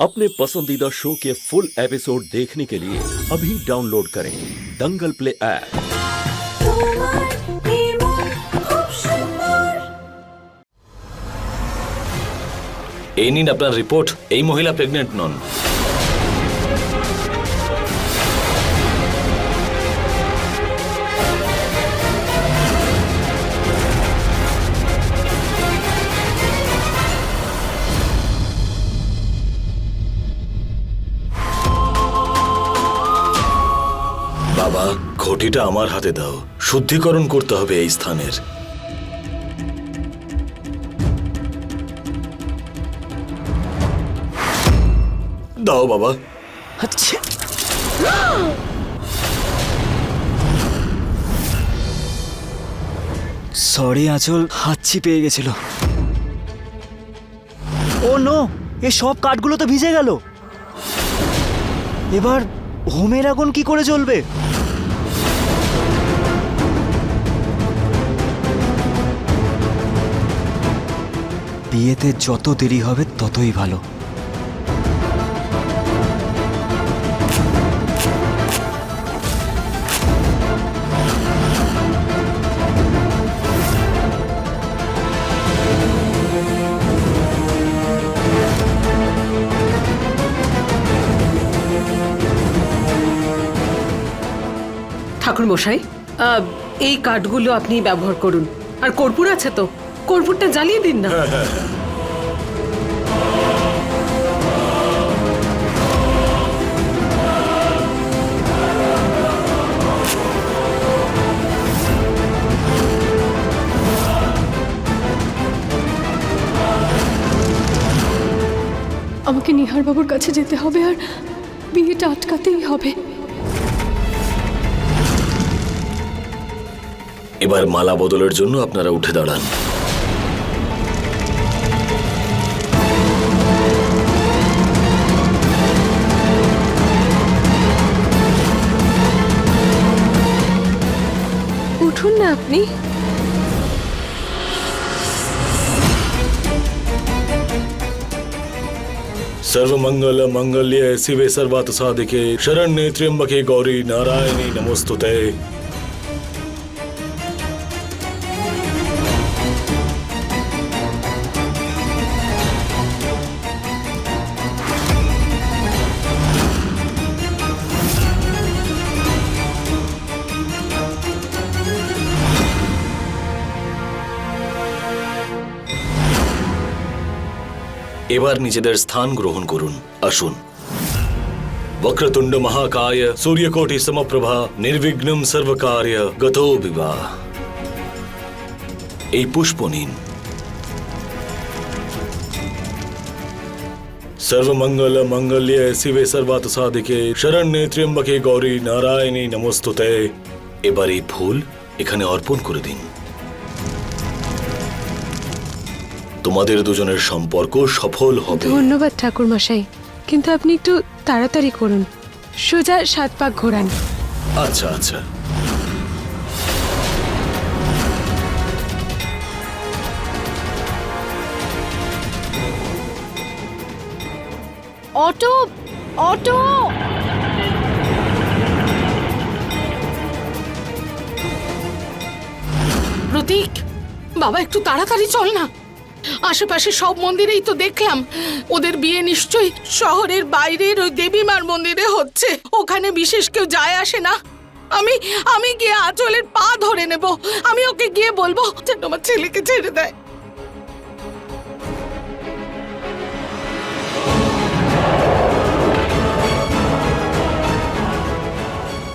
अपने पसंदीदा शो के फुल एपिसोड देखने के लिए अभी डाउनलोड करें दंगल प्ले ऐप তোমার নির্মল খুব সুন্দর এই নিন আপনার রিপোর্ট এই মহিলা প্রেগনেন্ট নন ঘটিটা আমার হাতে দাও। শুদ্ধিকরণ করতে হবে এই স্থানের। দাও বাবা। আচ্ছা। সরি আঁচল হাঁচি পেয়ে গেছিল। ও নো এ সব কাঠগুলো তো ভিজে গেল। এবার হোমের আগুন কি করে জ্বলবে? বিয়েতে যত দেরি হবে, ততই ভালো। ঠাকুর মশাই এই কাঠগুলো আপনি ব্যবহার করুন। আর কর্পূর আছে তো? কর্পূরটা জ্বালিয়ে দিন না। আমাকে নিহার বাবুর কাছে যেতে হবে আর বিয়েটা আটকাতেই হবে। এবার মালা বদলের জন্য আপনারা উঠে দাঁড়ান। না আপনি सर्वमंगल मंगल्य शिवे सर्वात साधिके शरण्ये त्र्यंबके गौरी नारायणी नमोस्तुते এবার নিজেদের স্থান গ্রহণ করুন। আসুন। বক্রতুণ্ড মহাকায় সূর্যকোটি সমপ্রভা, নির্বিঘ্নম সর্বকার্য, গতো বিবাহ। এই পুষ্প নিন। সর্বমঙ্গল মঙ্গল্য শিবে সর্বাত সাধিকে, শরণ্যে ত্র্যম্বকে গৌরী নারায়ণী নমস্তুতে। এবার এই ফুল এখানে অর্পণ করে দিন। তোমাদের দুজনের সম্পর্ক সফল হবে। ধন্যবাদ ঠাকুর মশাই কিন্তু আপনি একটু তাড়াতাড়ি করুন। সোজা সাত পাক ঘোরান। আচ্ছা আচ্ছা। Auto auto. প্রতীক বাবা একটু তাড়াতাড়ি চল না। আশেপাশে সব মন্দিরেই তো দেখলাম। ওদের বিয়ে নিশ্চয়ই শহরের বাইরের ওই দেবীমার মন্দিরে হচ্ছে। ওখানে বিশেষ কেউ যায় আসে না। আমি আমি গিয়ে আঁচলের পা ধরে নেব। আমি ওকে গিয়ে বলব যে তোমার ছেলেকে ছেড়ে দেয়।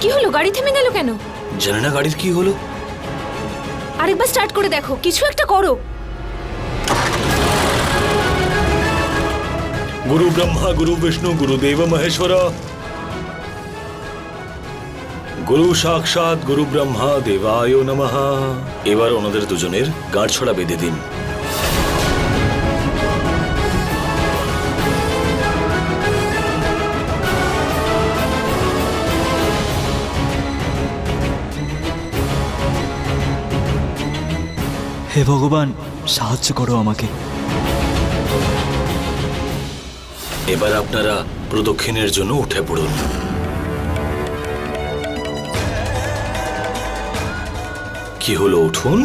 কি হলো? গাড়ি থেমে গেল কেন? জানে না গাড়ির কি হলো। আরেকবার স্টার্ট করে দেখো। কিছু একটা করো। গুরু ব্রহ্মা গুরু বিষ্ণু গুরুদেব মহেশ্বর গুরু সাক্ষাৎ গুরু ব্রহ্মা দেবায় নমঃ এবার ওনাদের দুজনের গাঁট ছড়া বেঁধে দিন হে ভগবান সাহায্য করো আমাকে এবার আপনারা প্রদক্ষিণের জন্য উঠে পড়ুন। কি হলো উঠুন?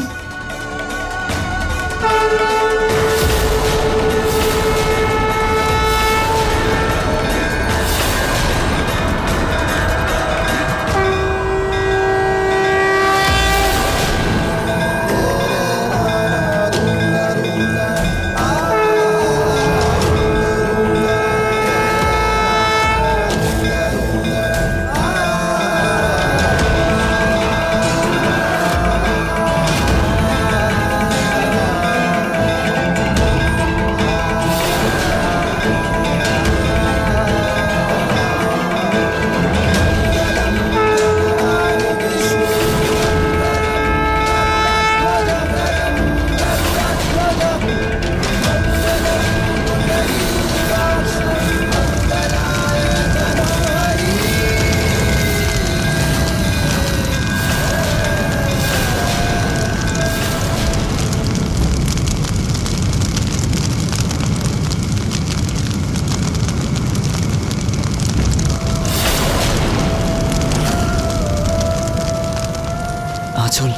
আচল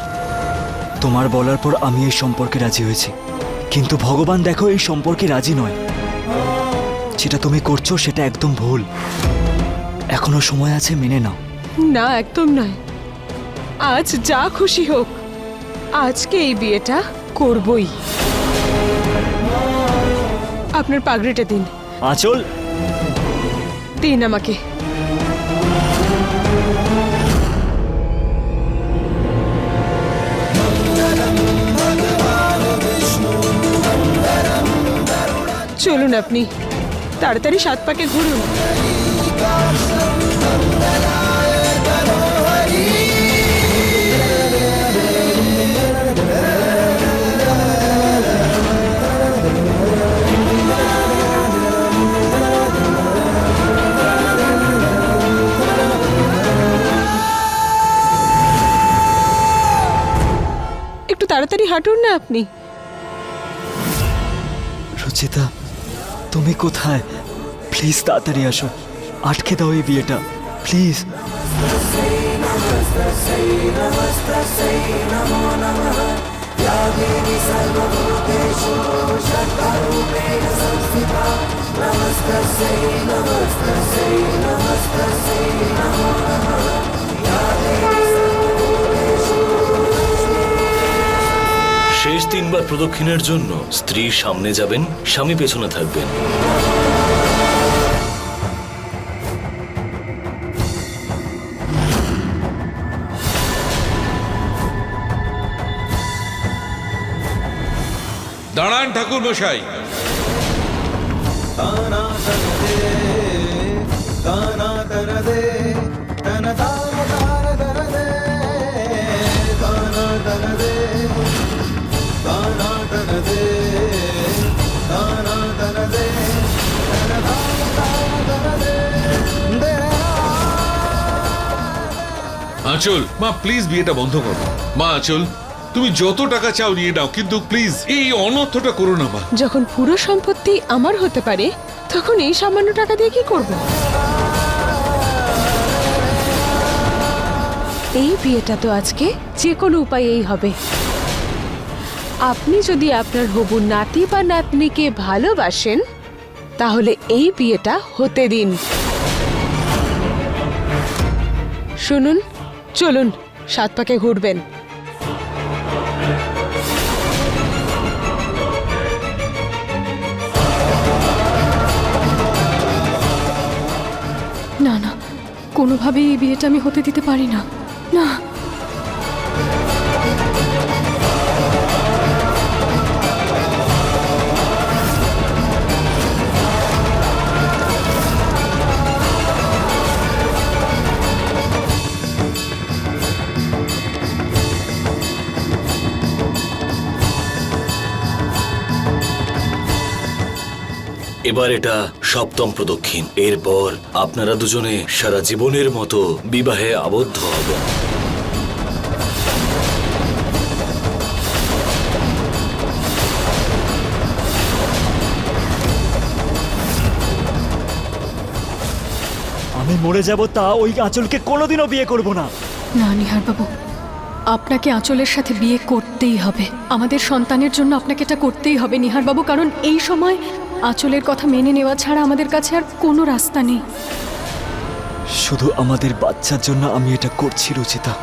তোমার বলার পর আমি এই সম্পর্কে রাজি হয়েছি। কিন্তু ভগবান দেখো এই সম্পর্কে রাজি নয়। যেটা তুমি করছ সেটা একদম ভুল। এখনও সময় আছে মেনে নাও। না একদম নয়। আজ যা খুশি হোক আজকে এই বিয়েটা করবই। আপনার পাগড়িটা দিন। আচল দিন আমাকে। চলুন আপনি। তাড়াতাড়ি সাত পাকে ঘুরুন। একটু তাড়াতাড়ি হাঁটুন না আপনি। রুচিতা তুমি কোথায়? প্লিজ তাড়াতাড়ি আসো। আটকে দাও এই বিয়েটা। প্লিজ শেষ তিনবার প্রদক্ষিণের জন্য স্ত্রী সামনে যাবেন স্বামী পেছনে থাকবেন। দাঁড়ান ঠাকুর মশাই আঁচল। মা প্লিজ বিয়েটা বন্ধ করো। মা, আঁচল, তুমি যত টাকা চাও নিয়ে নাও, কিন্তু প্লিজ এই অনর্থটা করো না, মা। যখন পুরো সম্পত্তি আমার হতে পারে, তখন এই সামান্য টাকা দিয়ে কি করব? এই বিয়েটা তো আজকে যে কোনো উপায়েই হবে। আপনি যদি আপনার হবু নাতি বা নাতনিকে ভালোবাসেন, তাহলে এই বিয়েটা হতে দিন। শুনুন চলুন, সাত পাকে ঘুরবেন। না না, কোনোভাবেই এই বিয়েটা আমি হতে দিতে পারি না। না। এবার এটা সপ্তম প্রদক্ষিণ। এরপর আপনারা দুজনে সারা জীবনের মতো বিবাহে আবদ্ধ হবেন। আমি মরে যাব তা ওই আঁচলকে কোনোদিনও বিয়ে করব না। না নিহার বাবু আপনাকে আঁচলের সাথে বিয়ে করতেই হবে। আমাদের সন্তানের জন্য আপনাকে এটা করতেই হবে নিহার বাবু কারণ এই সময় আঁচলের কথা মেনে নেওয়া ছাড়া আমাদের কাছে আর কোনো রাস্তা নেই। শুধু আমাদের বাচ্চার জন্য আমি এটা করছি, রুচিতা।